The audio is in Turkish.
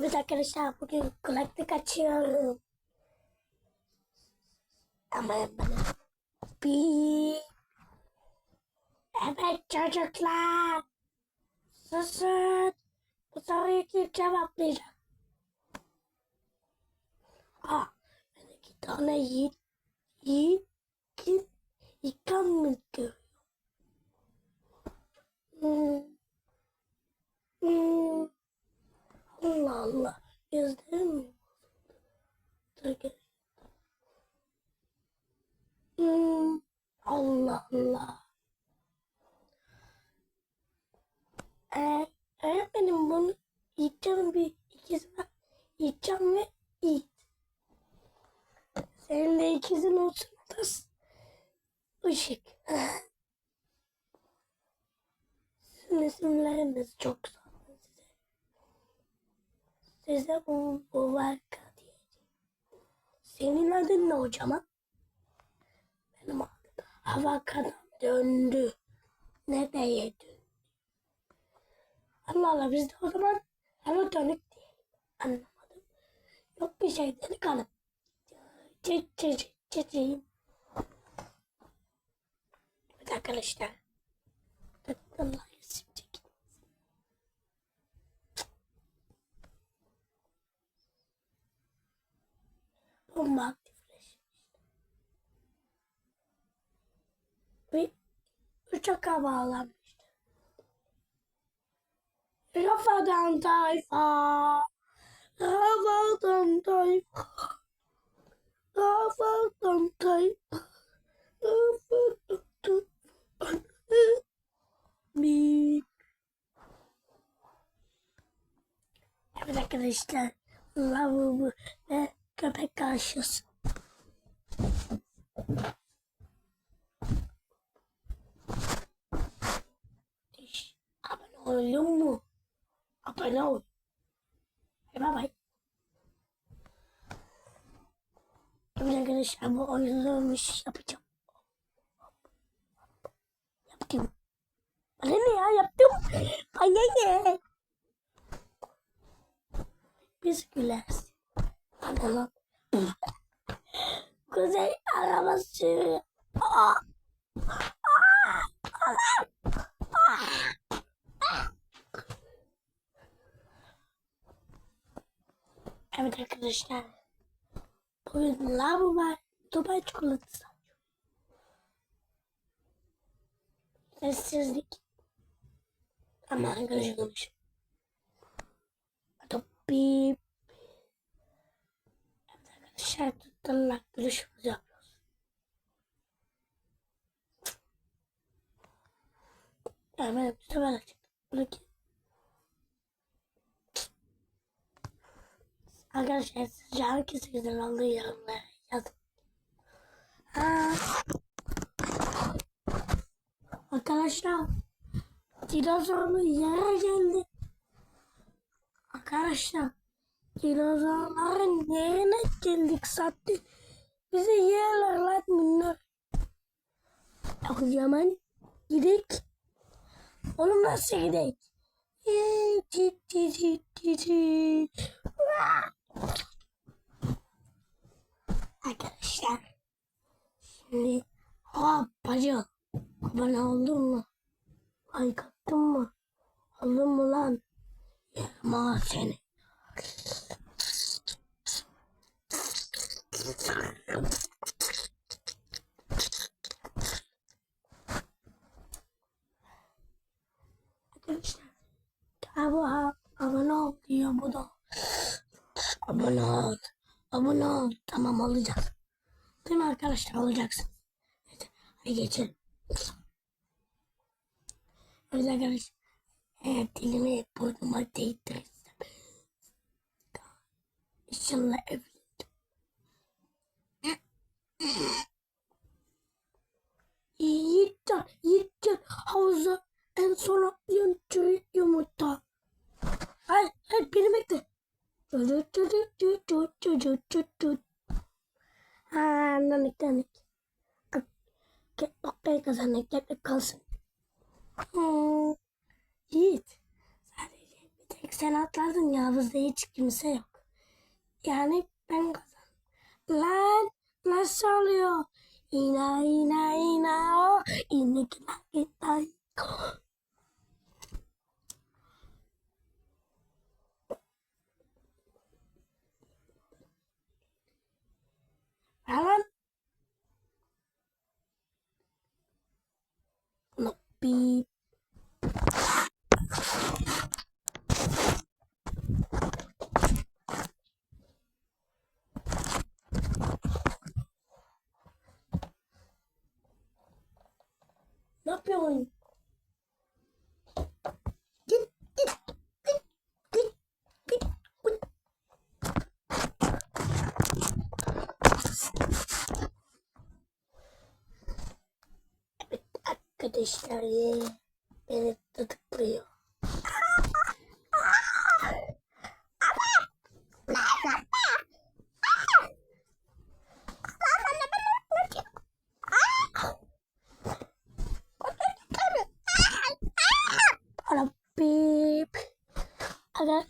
Evet arkadaşlar bugün kulaklık açıyorum. Ama bana bir... Evet çocuklar. Susun. Bu soruyu kim cevaplayacak? Aa, ben iki tane yiğit, yiğit, kim, Allah. Ee, öğretmenim bunu yiyeceğim bir ikizi var. Yiyeceğim ve Yiğit. Senin de ikizin olsun da ışık. Sizin isimleriniz çok olun size. Size bu, bu varka diyeceğim. Senin adın ne hocama? Benim adım Havakadan döndü. Ne diye döndü? Allah Allah biz de o zaman hava dönük diyelim. Anlamadım. Yok bir şey dedik hanım. Çek çek çekeyim. Evet arkadaşlar. Allah resim çekin. Bomba aktifleşmiş. Bir uçaka bağlanmıştı. Rafadan tayfa. Rafadan tayfa. Rafadan tayfa. Rafadan tayfa. Bir. Evet arkadaşlar. Lavabo ve köpek karşısı. Abone oldun mu? Abone ol. Bay bay. Evet arkadaşlar bu oyunlarmış yapacağım. Yaptım. Bana ne ya yaptım. Bana ne? Biz güleriz. Lan. Kuzey araba sürüyor. Aa! Aa! Aa! Evet arkadaşlar. Bugün lavabo var. Dubai çikolatası. Sessizlik. Ama görüşürüz. Hadi bip. Evet arkadaşlar tuttular. Görüşürüz yapıyoruz. Evet bu sefer açık. Buradaki. Arkadaşlar sizce hangisi güzel olduğu yorumlara yazın. Ha. Arkadaşlar dinozorlu yere geldi. Arkadaşlar dinozorların yerine geldik sattı. Bizi yerler lan bunlar. O zaman gidelim. Oğlum nasıl gidelim? Git git git git git. Arkadaşlar şimdi hop bacı abone oldun mu? Like attın mı? Oldun mu lan? Yerim seni. Arkadaşlar bu abone ol diyor bu da. Abone ol. Abone ol. Tamam olacağız. Değil mi arkadaşlar olacaksın. Evet. Hadi geçelim. Evet arkadaşlar. Eğer dilimi burnuma değdirirsem. İnşallah evlenirim. Yiğitcan, Yiğitcan havuza en son atlayan çürük yumurta. Hayır, hayır beni bekle. Nanik. Get noktayı kazandık. Get kalsın. Hmm. Yiğit. Sadece bir tek sen atlardın Yavuz'da hiç kimse yok. Yani ben kazandım. Lan nasıl oluyor? İna ina ina o inik ina ina Lan Beep. Ne yapıyorsun? Arkadaşlar ye. Beni tutukluyor. Para beep. Aga.